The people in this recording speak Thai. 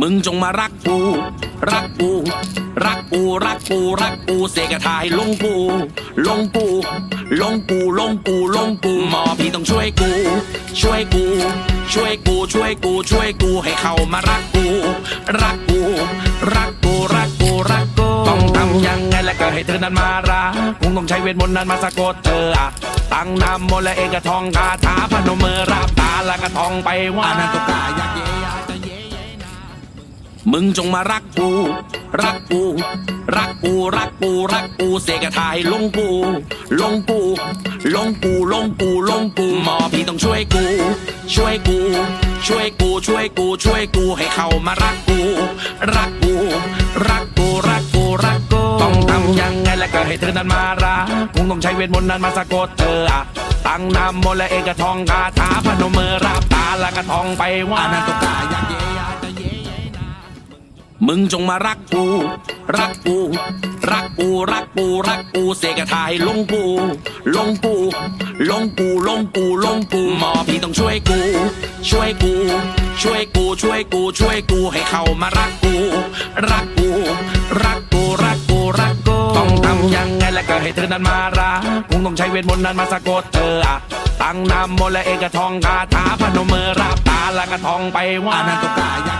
มึงจงมารักกู รักกู รักกูรักกูรักกูเสกทายลงกู ลงกู ลงกูลงกูลงกูหมอพี่ต้องช่วยกู ช่วยกู ช่วยกูช่วยกูช่วยกูให้เขามารักกู รักกู รักกูรักกูรักกูต้องทำยังไงแล้วก็ให้เธอนั้นมารักคงต้องใช้เวทมนต์นั้นมาสะกดเธออะตั้งนามมนต์และเอกทองคาถาพนมมือรับตาแล้วก็ท่องไปว่าอนันตกายะเยยะจะเย มึงจงมารักกู รักกู รักกู รักกู รักกู เสกทายลงกู ลงกู ลงกู ลงกู ลงกู หมอพี่ต้องช่วยกู ช่วยกู ช่วยกู ช่วยกู ช่วยกูให้เขามารักกู รักกู รักกู รักกู รักกู ต้องทำยังไงแล้วก็ให้เธอนั้นมารักคงต้องใช้เวทมนต์นั้นมาสะกดเธออะตั้งนามมนต์และเอกทองคาถาพนมมือรับตาแล้วก็ทองไปว่าอนันตกายะเจะเย มึงจงมารักกู รักกู รักกู รักกู รักกูเสกทายลงกู ลงกู ลงกู ลงกู ลงกูหมอพี่ต้องช่วยกู ช่วยกู ช่วยกู ช่วยกู ช่วยกูให้เขามารักกู รักกู รักกู รักกู รักกู ต้องทำยังไงแล้วก็ให้เธอนั้นมารักคงต้องใช้เวทมนต์นั้นมาสะกดเธออะตั้งนามมนต์และเอกทองคาถาพนมมือรับตาแล้วก็ทองไปว่าอนันตกายะเย